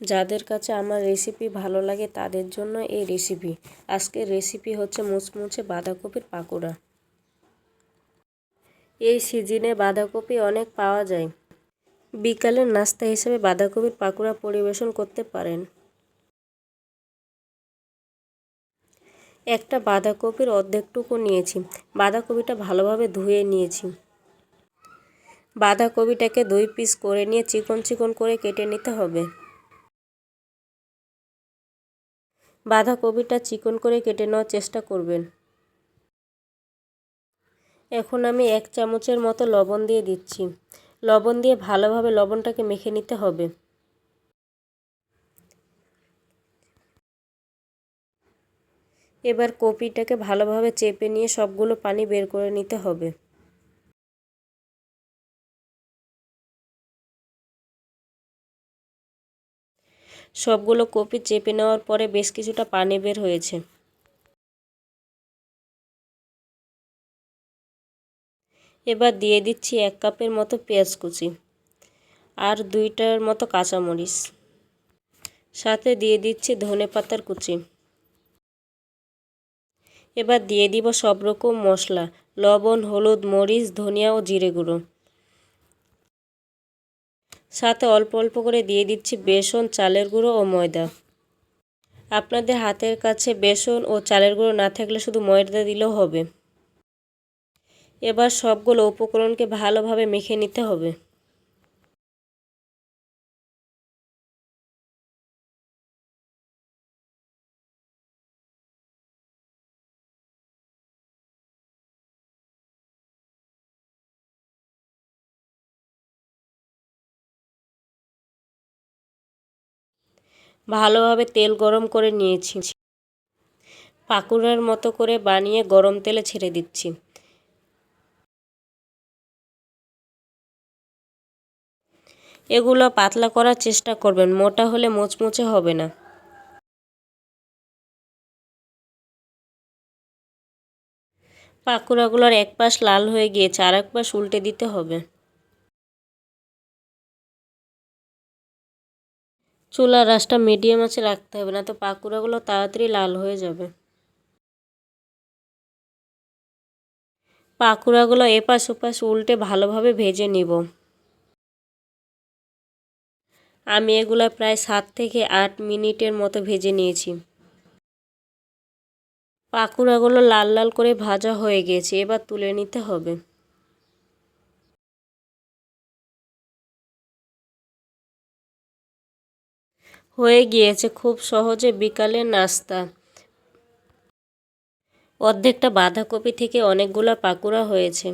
যাদের কাছে আমার রেসিপি ভালো লাগে তাদের জন্য এই রেসিপি আজকের রেসিপি হচ্ছে মুচমুচে বাঁধাকপির পাকোড়া। এই সিজনে বাঁধাকপি অনেক পাওয়া যায়। বিকালের নাস্তা হিসেবে বাঁধাকপির পাকোড়া পরিবেশন করতে পারেন। একটা বাঁধাকপির অর্ধেকটুকু নিয়েছি। বাঁধাকপিটা ভালোভাবে ধুয়ে নিয়েছি। বাঁধাকপিটাকে দুই পিস করে নিয়ে চিকন চিকন করে কেটে নিতে হবে। বাঁধাকপিটা চিকন করে কেটে নেওয়ার চেষ্টা করবেন। এখন আমি এক চামচের মতো লবণ দিয়ে দিচ্ছি। লবণ দিয়ে ভালোভাবে লবণটাকে মেখে নিতে হবে। এবার কপিটাকে ভালোভাবে চেপে নিয়ে সবগুলো পানি বের করে নিতে হবে। সবগুলো কপি চেপে নেওয়ার পরে বেশ কিছুটা পানি বের হয়েছে। এবার দিয়ে দিচ্ছি এক কাপের মতো পেঁয়াজ কুচি আর দুইটার মতো কাঁচামরিচ। সাথে দিয়ে দিচ্ছি ধনে পাতার কুচি। এবার দিয়ে দিব সব রকম মশলা, লবণ, হলুদ, মরিচ, ধনিয়া ও জিরে গুঁড়ো। সাথে অল্প অল্প করে দিয়ে দিচ্ছি বেসন, চালের গুঁড়ো ও ময়দা। আপনাদের হাতের কাছে বেসন ও চালের গুঁড়ো না থাকলে শুধু ময়দা দিলেও হবে। এবার সবগুলো উপকরণকে ভালোভাবে মেখে নিতে হবে। ভালোভাবে তেল গরম করে নিয়েছি। পাকুড়ার মতো করে বানিয়ে গরম তেলে ছেড়ে দিচ্ছি। এগুলো পাতলা করার চেষ্টা করবেন, মোটা হলে মোচমোচে হবে না। পাকুড়াগুলোর এক পাশ লাল হয়ে গিয়েছে আর এক পাশ উল্টে দিতে হবে। চুলার রাসটা মিডিয়াম আছে রাখতে হবে না তো পাকুড়াগুলো তাড়াতাড়ি লাল হয়ে যাবে। পাকুড়াগুলো এপাশ ওপাশ উল্টে ভালোভাবে ভেজে নিব। আমি এগুলো প্রায় সাত থেকে আট মিনিটের মতো ভেজে নিয়েছি। পাকুড়াগুলো লাল লাল করে ভাজা হয়ে গেছে, এবার তুলে নিতে হবে। হয়ে গিয়েছে খুব সহজে বিকালের নাস্তা। অর্ধেকটা বাঁধাকপি থেকে অনেকগুলো পাকুড়া হয়েছে।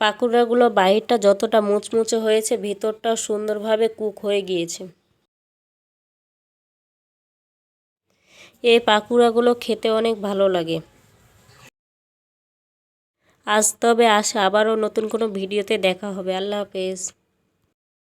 পাকুড়াগুলো বাহিরটা যতটা মুচমুচে হয়েছে, ভেতরটাও সুন্দরভাবে কুক হয়ে গিয়েছে। এই পাকুড়াগুলো খেতে অনেক ভালো লাগে। আজ তবে আসে, আবারও নতুন কোনো ভিডিওতে দেখা হবে। আল্লাহ হাফেজ।